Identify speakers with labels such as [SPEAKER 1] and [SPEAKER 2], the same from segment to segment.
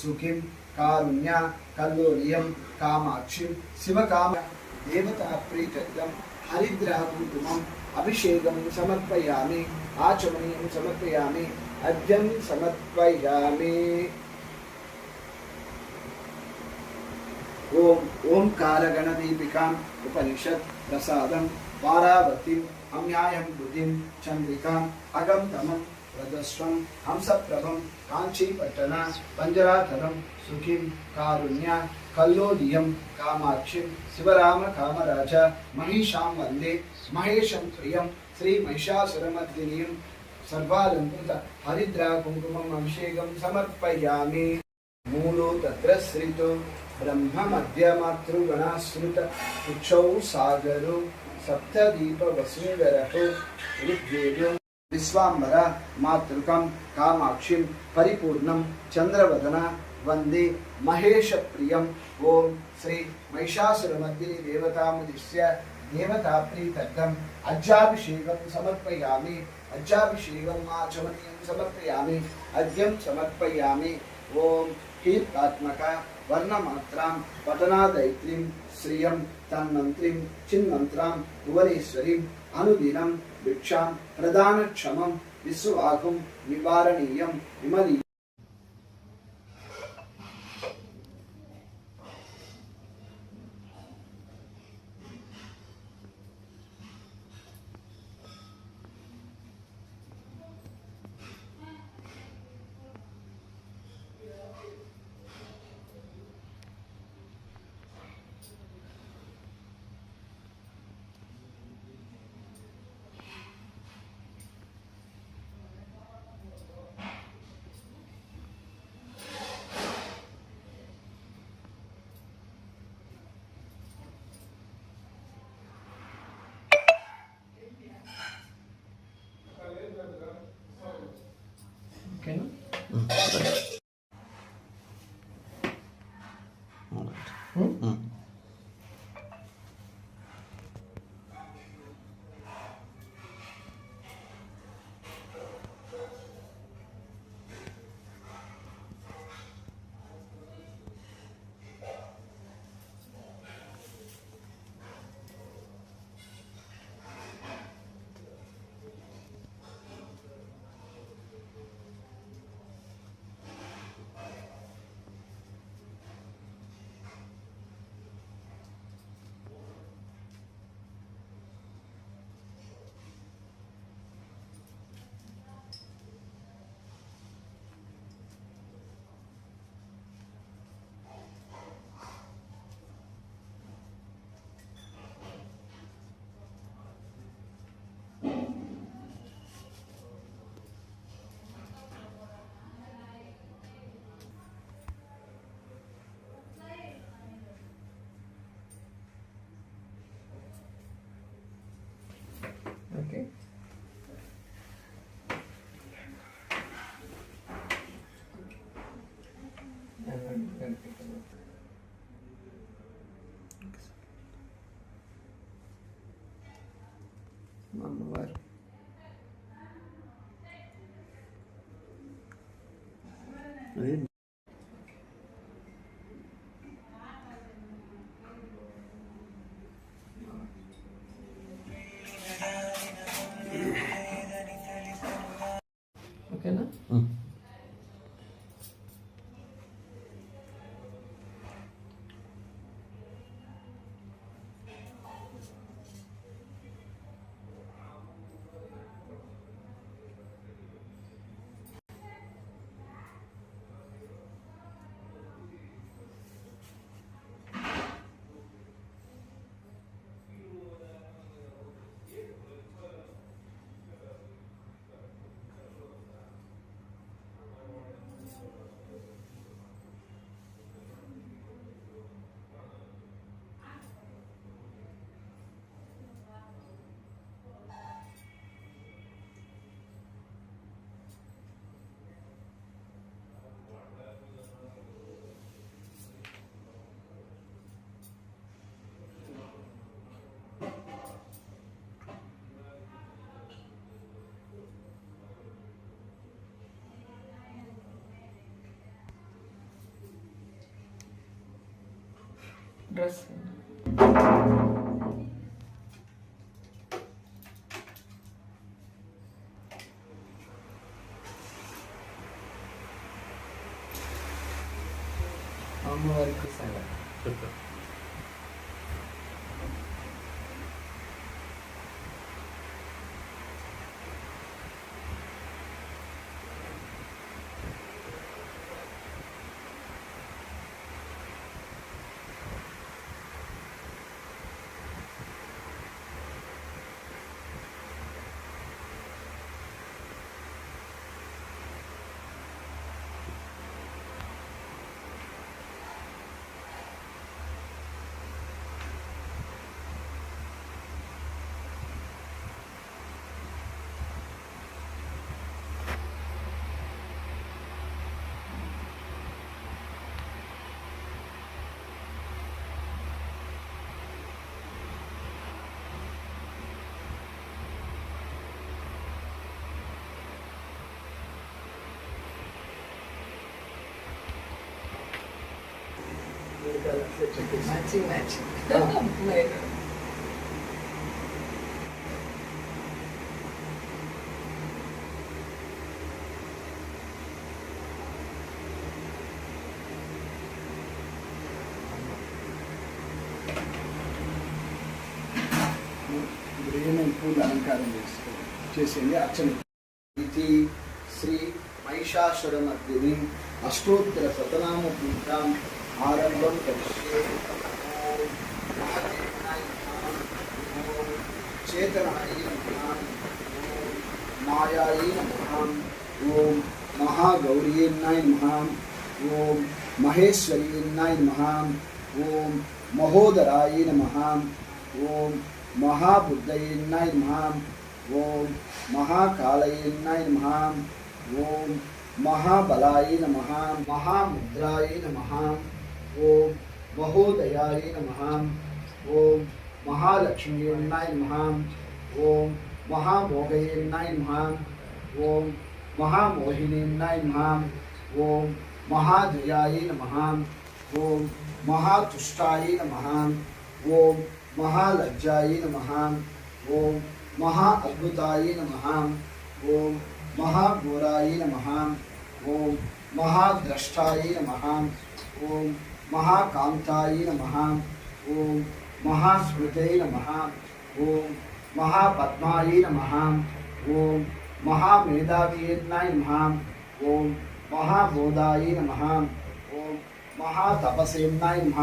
[SPEAKER 1] सुखी कारुण्य सुखिं कारुण्या कल्लोलियं कामाक्षिं शिवकाम देवताप्रीतदं हरिद्राकुङ्कुमम् अभिषेक समर्पया आचमनीय समर्पया अद्यम समर्पया ओम ओम ओंकारगणदीपिकाम् उपनिषद प्रसाद पारावती अन्यायं बुद्धि चंद्रिका अगम तमम् రజస్వం హంసప్రభం కాంచీపట్టణ పంజరాధరం సుఖిం కారుణ్య కల్లోలియం కామాక్షిం శివరామ కామరాజ మహిషాం వందే మహేషం ప్రియం శ్రీ మహిషాసురమర్దినీయం సర్వాలంకృత హరిద్రా కుంకుమం అభిషేకం సమర్పయామి. మూలో తత్ర శ్రీతో బ్రహ్మ మధ్యమాతృగణాశ్రుత ఉక్షౌ సాగరు సప్తదీప వసుంధరతో ఋగ్వేదో విశ్వాంబర మాతృకం కామాక్షిం పరిపూర్ణం చంద్రవదన వందే మహేష ప్రియం ఓం శ్రీ మహిషాసురమర్దిని దేవతాముదిశ్య దేవతాప్రీతర్థం అజ్జాభిషేకం సమర్పయామి. అజ్జాభిషేకం ఆచమనీయం సమర్పయామి. అద్యం సమర్పయామి. ఓం కీర్తాత్మక వర్ణమాత్రాం పఠనాదైత్రీం శ్రియం తన్మంత్రిం చిన్మంత్రాం భువనేశ్వరీం. அனுதினம் பிக்ஷாம் பிரதான க்ஷமம் விஸ்வாகும் நிவாரணீயம் விமதி Father. Mamalar. Değil mi?
[SPEAKER 2] Dress matching matching లేదు
[SPEAKER 1] అలంకారం చేసుకో చేసేది అర్చన ఇది శ్రీ మహిషాసురమర్దిని అష్టోత్తర శతనామ పూజాం ஆரம்பம் சேதனாயி மாயாயி நமகாம் ஓம் மகாகௌரியன்னாய் மகாம் ஓம் மகேஸ்வரியன்னாய் மகாம் ஓம் மகோதராய நமகாம் ஓம் மகாபுத்தையன்னாய் மகாம் ஓம் மகாகாலையன்னாய் மகாம் ஓம் महाबलाय नमः महामुद्राय नमः ओम महोदयाय नमः ओम महालक्ष्मी नाय नमः ओम महामोहये नाय नमः ओम महामोहिनी नाय नमः ओम महाजयाय नमः ओम महातुष्टाय नमः ओम महालज्जाय नमः ओम महाअद्भुताय नमः ओम महाघोराय नमः ओम महाद्रष्टाय नमः ओम నమః ఓం ఓం మహాకాంతాయ నమః ఓం మహాస్మృతై నమ ఓం మహాపద్మాయ నమ ఓం మహామేధావీర్ణాయ నమ ఓం మహాబోధాయ నమ ఓం మహాతపసేనాయ నమ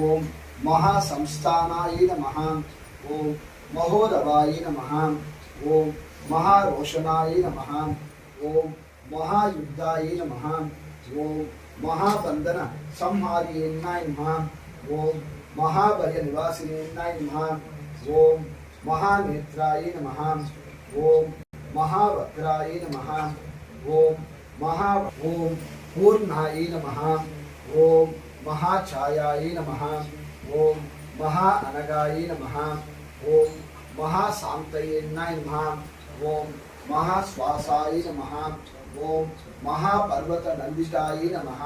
[SPEAKER 1] ఓం మహాసంస్థానాయ నమ ఓం మహోదవాయ నమ ఓం మహారోషణాయ నమ ఓం మహాయుద్ధాయ నమః ఓం మహాబంధన సంహార్యేన్నాయ నమః ఓం మహాభయ నివాసినేన్నాయ నమః ఓం మహానేత్రాయ నమ ఓం మహావక్రాయ నమ ఓం మహా ఓం పూర్ణాయ నమ ఓం మహాఛాయాయ నమ ఓం మహా అనగాయ నమ ఓం మహాశాంతయేన్నాయ నమః ఓం మహాశ్వాసాయ నమ ओम महापर्वत नंदिताय नमः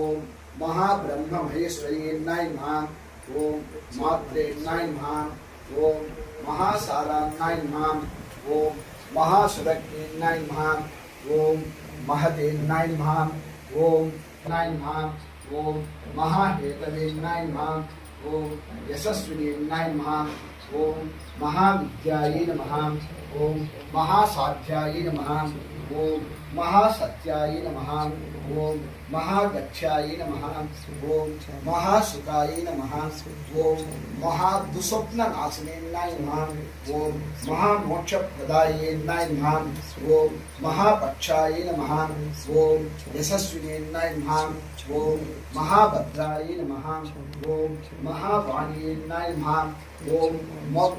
[SPEAKER 1] ओम महाब्रह्म महेश्वरी नमः ओम मात्रे नमः ओम महासारा नमः ओम महासुरक्ति नमः ओम महते नमः ओम नमः ओम महाहेतवे नमः ओम यशस्विनी नमः ओम महाविद्याय नमः ओम महासाध्याय नमः ओम महासत्याय नम, ओम महागच्छाय नम, ओम महासुखाय नम, ओम महादुस्वप्ननाशिने नम, ओम महामोक्षप्रदाय नम, ओम महापक्षाय नम, ओम यशस्विने नम ఓం మహాభద్రాయ నమ ఓం మహావాణీయేన్నాయ నమః ఓం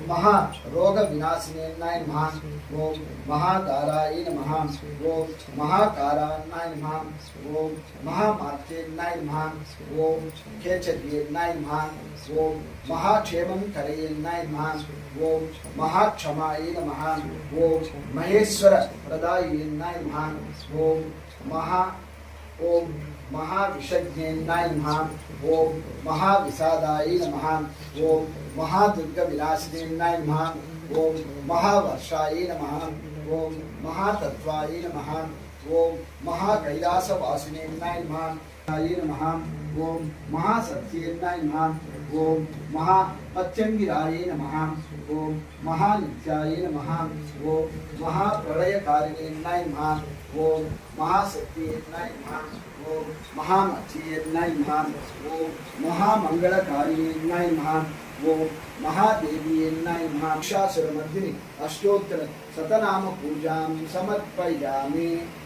[SPEAKER 1] మహా రోగ వినాశినేన్నాయ నమః ఓం మహాకారాయ నమ ఓం మహాకారాన్నాయ నమః ఓం మహామాత్రేన్నాయ నమః ఓం కేచర్యేన్నాయ నమః ఓం మహాక్షేమం కరయేన్నాయ నమః ఓం మహాక్షమాయ నమ ఓం మహేశ్వర ప్రదాయేన్నాయ నమః ఓం మహా ఓం महाविषज्ञेन्नाय नमः ॐ महाविषादाय नमः ॐ महादुर्गविनाशिनेन्नाय नमः ॐ महावर्षाय नमः ॐ महातत्त्वाय नमः ॐ महाकैलासवासिनेन्नाय नमः नमः ॐ महासत्येन्नाय नमः ॐ महापत्यङ्गिराय नमः ॐ महानित्याय नमः ॐ महाप्रलयकारिणेन्नाय नमः ॐ महाशक्तियेन्नाय नमः ॐ महामच्छियेन्नाय नमः ॐ महामङ्गलकारियेन्नाय नमः ॐ महादेवीयेन्नाय नमः शासुरमर्दिनि अष्टोत्तर शतनाम पूजां समर्पयामि देवतामुदिश्य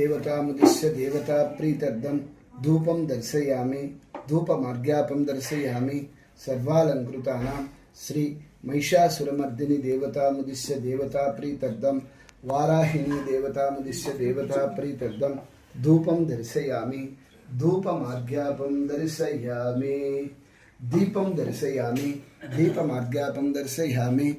[SPEAKER 1] దేవతాముదిశ్య దేవతాప్రీతర్థం ధూపం దర్శయామి. ధూపమార్ఘ్యాపం దర్శయామి. సర్వాలంకృతానాం. శ్రీ మహిషాసురమర్దిని దేవతాముదిశ్య దేవతాప్రీతర్థం వారాహిణి దేవతాముదిశ్య దేవతాప్రీతర్థం ధూపం దర్శయామి. ధూపమార్ఘ్యాపం దర్శయామి. దీపం దర్శయామి. దీపమార్ఘ్యాపం దర్శయామి.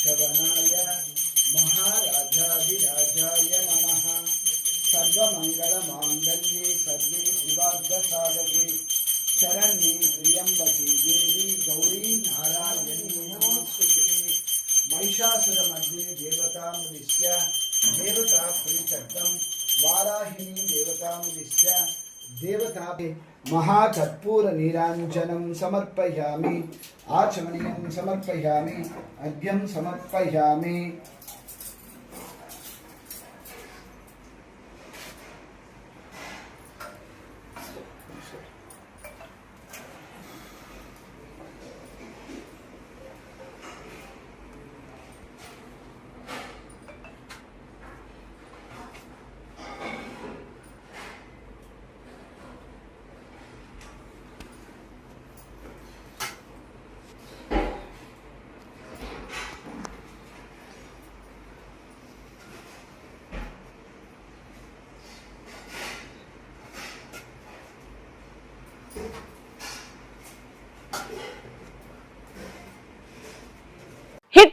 [SPEAKER 1] कुबेराय वैश्रवणाय महाराजाधिराजाय नमः। सर्वमङ्गलमाङ्गल्ये सर्वे शिवार्धसाधके शरण्ये त्र्यम्बके देवी गौरी नारायणी नमोस्तुते। महिषासुरमर्दिनि देवतामुदिश्य देवता प्रीत्यर्थं वाराहिणी देवतामुदिश्य देवता महाकर्पूरनीराञ्जनं समर्पयामि आचमनीयं समर्पयामि अर्घ्यं समर्पयामि।